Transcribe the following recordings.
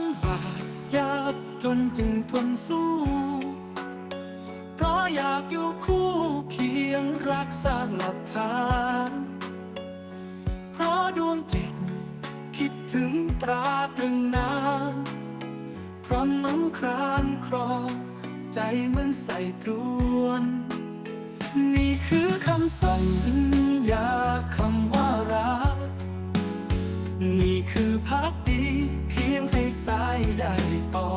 ำบากยากจนจึงทนสู้ เพราะอยากอยู่คู่เคียงรักสร้างหลักฐาน เพราะดวงจิตคิดถึงตราตรึงนานเพราะน้ำครานครองใจเหมือนใส่ตรวน นี่คือคำสัญญาคำว่ารัก นี่คือพักดี งให้สายได้ต่อ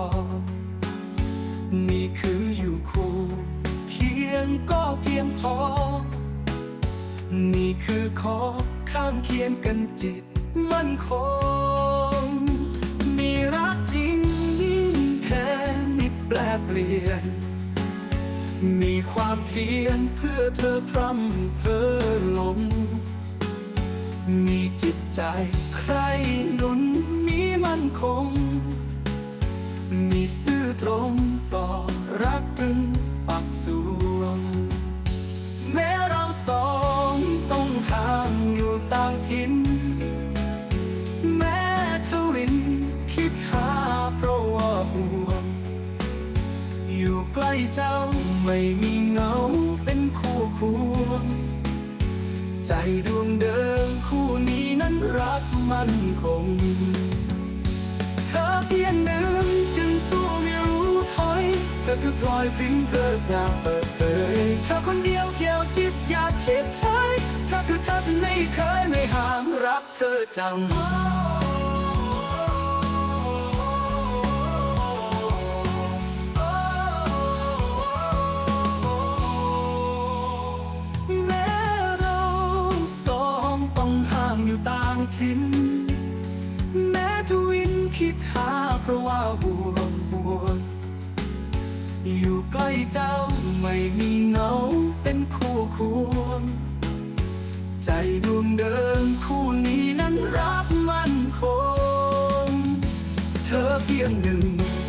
นี่คืออยู่คู่ เพียงก็เพียงพอ นี่คือขอข้างเคียงกันจิตมั่นคง มีรักจริงแท้ไม่แปลเปลี่ยน มีความเพียรเพื่อเธอพร่ำเพอลมมีจิตใจใครน คงมีซื่อตรงต่อรักตึงปักสวง แม้เราสองต้องห่างอยู่ต่างถิ่น แม้ทวินคิดหาเพราะว่าห่วง อยู่ใกล้เจ้าไม่มีเงาเป็นคู่ควงใจดวงเดิมคู่นี้นั้นรักมั่นคง ธอเพียงหนึ่งจึงสู้ไม่รู้ถอยเธอคือพลอยพิ้งเกิดอยางเปิดเผยเธอคนเดียวเกี่ยวจิตอยากเช็ดใช้เธอคือเธอฉันไม่เคยไม่ห่างรักเธอจัง คิดหาเพราะว่าห่วงห่วงอยู่ใกล้เจ้าไม่มีเงาเป็นคู่ควงใจดวงเดิมคู่นี้นั้นรักมั่นคง เธอเพียงหนึ่ง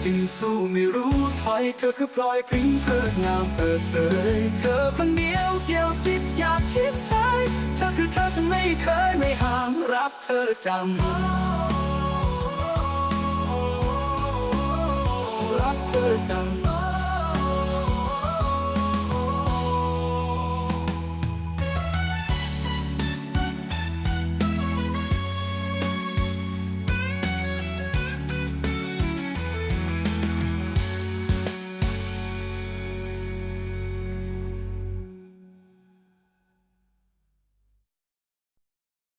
จึงสู้ไม่รู้ถอยเธอคือพลอยพริ้งเพิดงามเปิดเผยเธอคนเดียวเกี่ยวจิตอยากชิดใช้เธอคือเธอฉันไม่เคยไม่ห่างรักเธอจั งรักเธอจัง